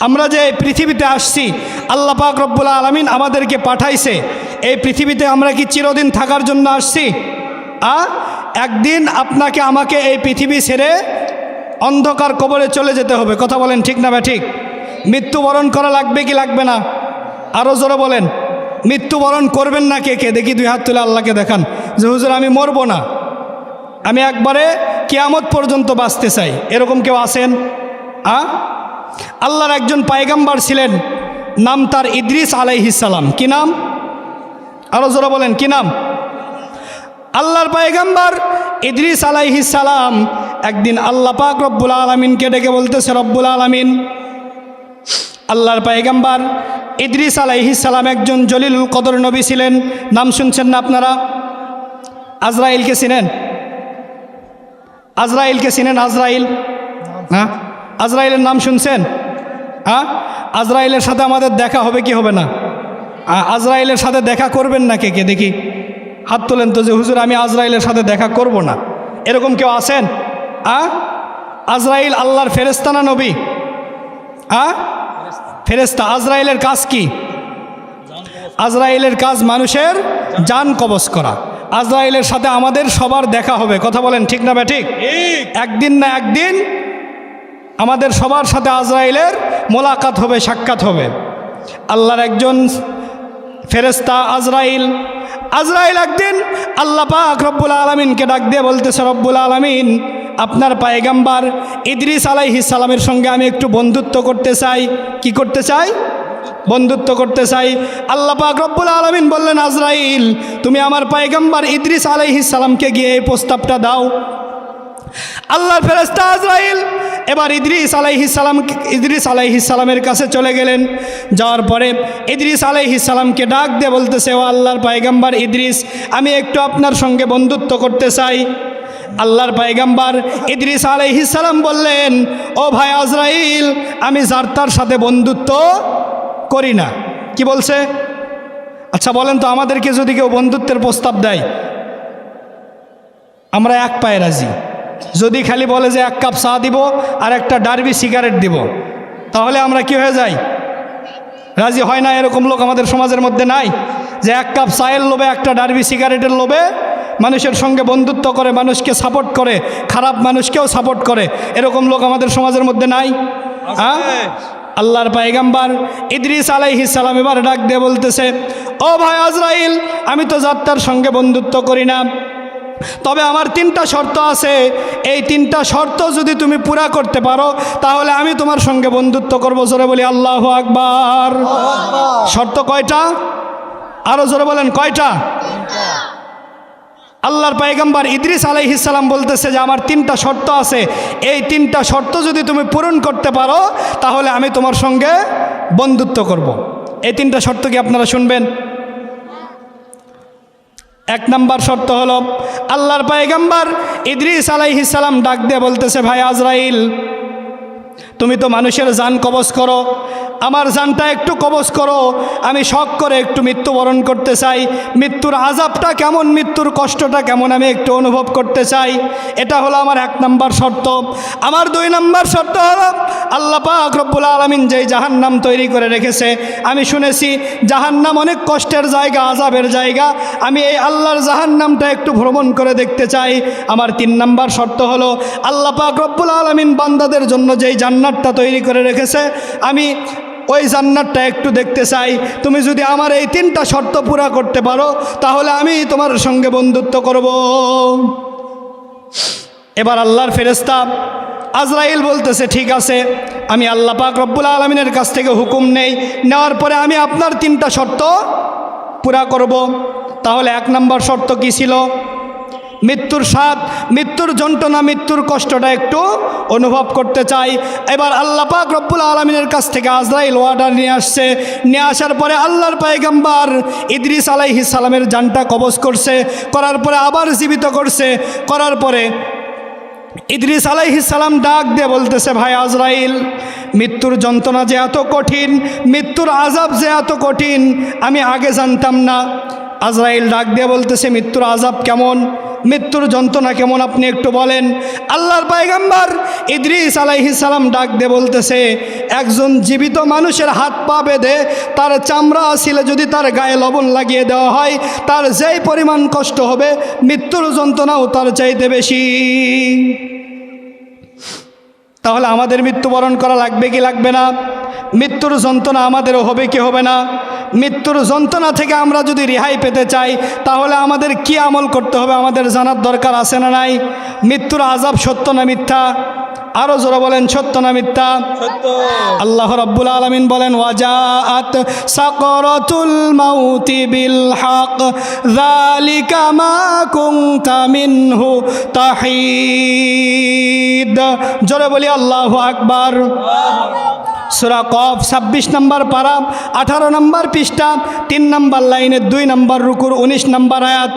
আমরা যে পৃথিবীতে আসছি, আল্লাহ পাক রব্বুল আলমিন আমাদেরকে পাঠাইছে, এই পৃথিবীতে আমরা কি চিরদিন থাকার জন্য আসছি? আ? একদিন আপনাকে আমাকে এই পৃথিবী ছেড়ে অন্ধকার কবরে চলে যেতে হবে। কথা বলেন ঠিক না ঠিক মৃত্যুবরণ করা লাগবে কি লাগবে না? আরও জোরে বলেন। মৃত্যুবরণ করবেন না কে কে? দেখি দুই হাত তুলে আল্লাহকে দেখান। যে হুজুর, আমি মরবো না। আমি একবারে কেয়ামত পর্যন্ত বাঁচতে চাই। এরকম কেউ আছেন? আ? আল্লাহর একজন পায়গাম্বার ছিলেন, নাম তার ইদ্রিস আলাইহিসালাম কি নাম? আরও জোরে বলেন, কি নাম? আল্লাহর পায়গাম্বার ইদ্রিস আলাইহিসালাম একদিন আল্লাহ পাক রব্বুল আলমিনকে ডেকে বলতেছে, রব্বুল আলমিন, আল্লাহর পায়গাম্বার ইদ্রিস আলাইহিসালাম একজন জলিলুল কদর নবী ছিলেন। নাম শুনছেন না আপনারা? আজরাইলকে চিনেন? আজরাইলকে চিনেন আজরাইল? হ্যাঁ? আজরাইলের নাম শুনছেন? হ্যাঁ আজরাইলের সাথে আমাদের দেখা হবে কি হবে না? আজরাইলের সাথে দেখা করবেন না কে কে? দেখি। হাত তোলেন তো যে হুজুর আমি আজরাইলের সাথে দেখা করব না। এরকম কেউ আছেন? আ? আজরাইল আল্লাহর ফেরেস্তানা নবী? আ? ফেরেস্তা আজরাইলের কাজ কি? আজরাইলের কাজ মানুষের জান কবজ করা। আজরাইলের সাথে আমাদের সবার দেখা হবে। কথা বলেন ঠিক না ঠিক। একদিন না একদিন আমাদের সবার সাথে আজরাইলের মোলাকাত হবে, সাক্ষাৎ হবে। আল্লাহর একজন ফেরেস্তা আজরাইল। আজরাইল একদিন আল্লাহ পাক রব্বুল আলমিনকে ডাক দিয়ে বলতেছে, রব্বুল আলমিন, আপনার পায়গাম্বার ইদ্রিস আলাইহিস সালামের সঙ্গে আমি একটু বন্ধুত্ব করতে চাই। কি করতে চাই? বন্ধুত্ব করতে চাই। আল্লাহ পাক রব্বুল আলমিন বললেন, আজরাইল, তুমি আমার পায়গাম্বার ইদ্রিস আলাইহিস সালামকে গিয়ে এই প্রস্তাবটা দাও। আল্লাহর ফেরেস্তা আজরাইল এবার ইদ্রিস আলাইহিস সালাম, ইদ্রিস আলাইহিস সালামের কাছে চলে গেলেন। যাওয়ার পরে ইদ্রিস আলাইহিস সালামকে ডাক দিয়ে বলতেছে, ও আল্লাহর পায়গাম্বার ইদ্রিস, আমি একটু আপনার সঙ্গে বন্ধুত্ব করতে চাই। আল্লাহর পায়গাম্বার ইদ্রিস আলাইহিস সালাম বললেন, ও ভাই আজরাইল, আমি যার তার সাথে বন্ধুত্ব করি না। কি বলছে? আচ্ছা বলেন তো, আমাদেরকে যদি কেউ বন্ধুত্বের প্রস্তাব দেয়, আমরা এক পায়ে রাজি। যদি খালি বলে যে এক কাপ চা দিব আর একটা ডারবি সিগারেট দিব তাহলে আমরা কি হয়ে যাই? রাজি হয় না এরকম লোক আমাদের সমাজের মধ্যে নাই যে এক কাপ চায়ের লোভে একটা ডারবি সিগারেটের লোভে মানুষের সঙ্গে বন্ধুত্ব করে মানুষকে সাপোর্ট করে খারাপ মানুষকেও সাপোর্ট করে এরকম লোক আমাদের সমাজের মধ্যে নাই? হ্যাঁ আল্লাহর পায়গাম্বার ইদ্রিস আলাইহিস সালাম এবার ডাক দিয়ে বলতেছে ও ভাই আজরাইল আমি তো যাত্রার সঙ্গে বন্ধুত্ব করি না। তবে আমার তিনটা শর্ত আছে। এই তিনটা শর্ত যদি তুমি পুরা করতে পারো, তাহলে আমি তোমার সঙ্গে বন্ধুত্ব করব। জোরে বলি, আল্লাহ আকবার। শর্ত কয়টা? আরও জোরে বলেন, কয়টা? আল্লাহর পায়গাম্বার ইদ্রিস আলাইহিসাল্লাম বলতেছে যে, আমার তিনটা শর্ত আছে। এই তিনটা শর্ত যদি তুমি পূরণ করতে পারো, তাহলে আমি তোমার সঙ্গে বন্ধুত্ব করব। এই তিনটা শর্ত কি আপনারা শুনবেন? এক নম্বর শর্ত হল আল্লাহর পায়গাম্বার ইদ্রিস আলাইহিসাল্লাম ডাক দিয়ে বলতেছে ভাই আজরাইল তুমি তো মানুষের জান কবজ করো। আমার জানটা একটু কবজ করো। আমি শখ করে একটু মৃত্যুবরণ করতে চাই। মৃত্যুর আজাবটা কেমন, মৃত্যুর কষ্টটা কেমন আমি একটু অনুভব করতে চাই। এটা হলো আমার এক নাম্বার শর্ত। আমার দুই নাম্বার শর্ত হলো, আল্লাহ পাক রব্বুল আলমিন যেই জাহান্নাম তৈরি করে রেখেছে, আমি শুনেছি জাহান্নাম অনেক কষ্টের জায়গা আজাবের জায়গা। আমি এই আল্লাহর জাহান্নামটা একটু ভ্রমণ করে দেখতে চাই। আমার তিন নাম্বার শর্ত হলো, আল্লাহ পাক রব্বুল আলমিন বান্দাদের জন্য যেই জান্নাতটা তৈরি করে রেখেছে। আমি ওই জান্নাতটা একটু দেখতে চাই। তুমি যদি আমার এই তিনটা শর্ত পুরা করতে পারো, তাহলে আমি তোমার সঙ্গে বন্ধুত্ব করব। এবার আল্লাহর ফেরেস্তা আজরাইল বলতেছে, ঠিক আছে, আমি আল্লাহ পাক রব্বুল আলমিনের কাছ থেকে হুকুম নেই। নেওয়ার পরে আমি আপনার তিনটা শর্ত পুরা করব। তাহলে এক নম্বর শর্ত কী ছিল? মৃত্যুর স্বাদ, মৃত্যুর যন্ত্রণা, মৃত্যুর কষ্টটা একটু অনুভব করতে চাই। এবার আল্লাহ পাক রব্বুল আলমিনের কাছ থেকে আজরাইল ওয়ার্ডার নিয়ে আসছে। নিয়ে আসার পরে আল্লাহর পায়গাম্বার ইদ্রিস আলাইহি সালামের জানটা কবজ করছে, করার পরে আবার জীবিত করছে। করার পরে ইদ্রিস সালাম ডাক দিয়ে বলতেছে, ভাই আজরাইল, মৃত্যুর যন্ত্রণা যে এত কঠিন, মৃত্যুর আজাব যে এত কঠিন, আমি আগে জানতাম না। আজরাইল ডাক দিয়ে বলতেছে, মৃত্যুর আজাব কেমন? মৃত্যুর যন্ত্রণা কেমন আপনি একটু বলেন? আল্লাহর পায়গাম্বার ইদ্রিস আলাইহিস সালাম ডাক দিয়ে বলতেছে, একজন জীবিত মানুষের হাত পা বেঁধে তার চামড়া আসিলে যদি তার গায়ে লবণ লাগিয়ে দেওয়া হয়, তার যেই পরিমাণ কষ্ট হবে, মৃত্যুর যন্ত্রণাও তার চাইতে বেশি। তাহলে আমাদের মৃত্যুবরণ করা লাগবে কি লাগবে না? মৃত্যুর যন্ত্রণা আমাদেরও হবে কি হবে না? মৃত্যুর যন্ত্রণা থেকে আমরা যদি রেহাই পেতে চাই তাহলে আমাদের কি আমল করতে হবে? আমাদের জানার দরকার আছে না নাই? মৃত্যুর আজাব সত্য না মিথ্যা? আরও জোরে বলেন সত্য না মিথ্যা? আল্লাহ রাব্বুল আলামিন বলেন ওয়াজাআত সাকরাতুল মাউতি বিল হক যালিকা মা কুনতা মিনহু তাহিদ। জোরে বলি আল্লাহু আকবার। সুরা কফ, ছাব্বিশ নম্বর পারা, আঠারো নম্বর পৃষ্ঠা, তিন নম্বর লাইনের দুই নম্বর রুকুর উনিশ নম্বর আয়াত।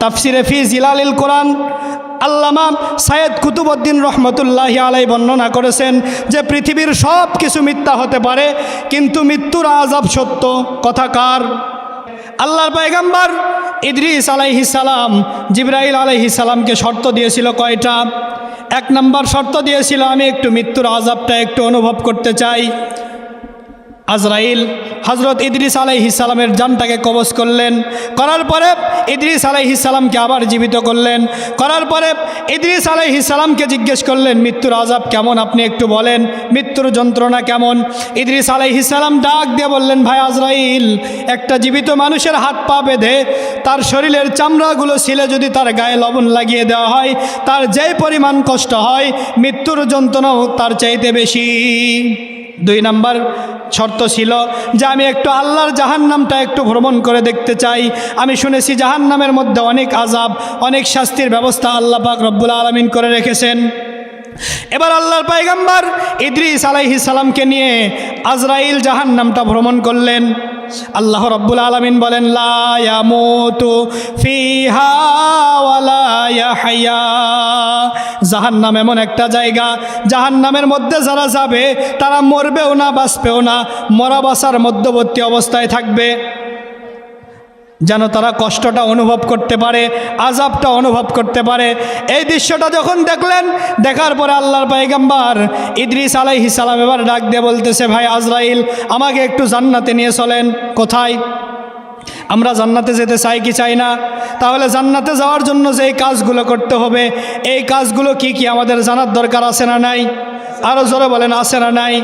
তাফসিরে ফি জিলালিল কোরআন, আল্লামা সায়েদ কুতুবুদ্দিন রহমতুল্লাহি আলাই বর্ণনা করেছেন যে পৃথিবীর সব কিছু মিথ্যা হতে পারে, কিন্তু মৃত্যুর আজাব সত্য। কথাকার আল্লাহর পায়গাম্বার ইদ্রিস আলাইহিস সালাম, জিব্রাইল আলাইহিস সালামকে শর্ত দিয়েছিল কয়টা? এক নম্বর শর্ত দিয়েছিল আমি একটু মৃত্যুর আজাবটা একটু অনুভব করতে চাই। আজরাইল হজরত ইদ্রিস সালামের জানটাকে কবজ করলেন। করার পরে ইদ্রিস সালামকে আবার জীবিত করলেন। করার পরে ইদ্রিস সালামকে জিজ্ঞেস করলেন, মৃত্যুর আজাব কেমন? আপনি একটু বলেন, মৃত্যুর যন্ত্রণা কেমন? ইদ্রিস সালাম ডাক দিয়ে বললেন, ভাই আজরাইল, একটা জীবিত মানুষের হাত পা বেঁধে তার শরীরের চামড়াগুলো ছিলে যদি তার গায়ে লবণ লাগিয়ে দেওয়া হয়, তার যেই পরিমাণ কষ্ট হয়, মৃত্যুর যন্ত্রণাও তার চাইতে বেশি। দুই নাম্বার শর্ত ছিল যে আমি একটু আল্লাহর জাহান নামটা একটু ভ্রমণ করে দেখতে চাই। আমি শুনেছি জাহান নামের মধ্যে অনেক আজাব অনেক শাস্তির ব্যবস্থা আল্লাহ পাক রব্বুল আলমিন করে রেখেছেন। এবার আল্লাহর পাইগাম্বার ইদ্রিস আলাইহি সালামকে নিয়ে আজরাইল জাহান নামটা ভ্রমণ করলেন। আল্লাহ রব্বুল আলমিন বলেন লায়ামুতু ফিহা ওয়ালা ইয়াহইয়া জাহান্নাম এমন একটা জায়গা, জাহান্নামের মধ্যে যারা যাবে, তারা মরবেও না, বাঁচবেও না, মরা বাসার মধ্যবর্তী অবস্থায় থাকবে। যেন তারা কষ্টটা অনুভব করতে পারে আজাবটা অনুভব করতে পারে। এই দৃশ্যটা যখন দেখলেন, দেখার পরে আল্লাহর পাইগাম্বার ইদ্রিস আলাইহি সালাম এবার ডাক দিয়ে বলতেছে, ভাই আজরাইল, আমাকে একটু জান্নাতে নিয়ে চলেন, কোথায়? আমরা জান্নাতে যেতে চাই কি চাই না? তাহলে জান্নাতে যাওয়ার জন্য যে কাজগুলো করতে হবে, এই কাজগুলো কি কি আমাদের জানার দরকার আছে না নাই? আরও জোরে বলেন, আছে না নাই?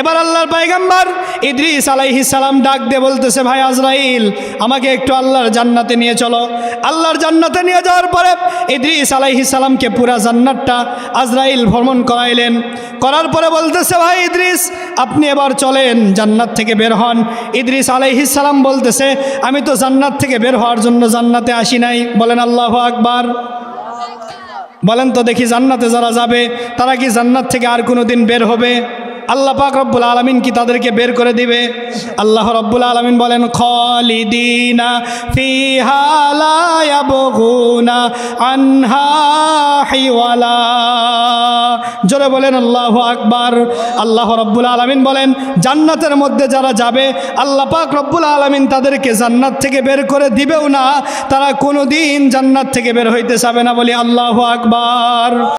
এবার আল্লাহর পাইগাম্বার ইদ্রিস আলাইহি সালাম ডাক দিয়ে বলতেছে, ভাই আজরাইল, আমাকে একটু আল্লাহর জান্নাতে নিয়ে চলো। আল্লাহর জান্নাতে নিয়ে যাওয়ার পরে ইদ্রিস আলাইহি সালামকে পুরা জান্নাতটা আজরাইল ভ্রমণ করাইলেন। করার পরে বলতেছে, ভাই ইদ্রিস, আপনি এবার চলেন, জান্নাত থেকে বের হন। ইদ্রিস আলাইহিস সালাম বলতেছে, আমি তো জান্নাত থেকে বের হওয়ার জন্য জান্নাতে আসি নাই। বলেন, আল্লাহ আকবার। বলেন তো দেখি জান্নাতে যারা যাবে, তারা কি জান্নাত থেকে আর কোনো দিন বের হবে? আল্লাহ পাক রব্বুল আলমিন কি তাদেরকে বের করে দিবে? আল্লাহ রব্বুল আলমিন বলেন, খলিদিনা আনহা হিওয়ালা। জোরে বলেন, আল্লাহ আকবার। আল্লাহ রব্বুল আলমিন বলেন, জান্নাতের মধ্যে যারা যাবে, আল্লাহ পাক রব্বুল আলমিন তাদেরকে জান্নাত থেকে বের করে দিবেও না। তারা কোনো দিন জান্নাত থেকে বের হইতে চাবে না বলি আল্লাহ আকবার।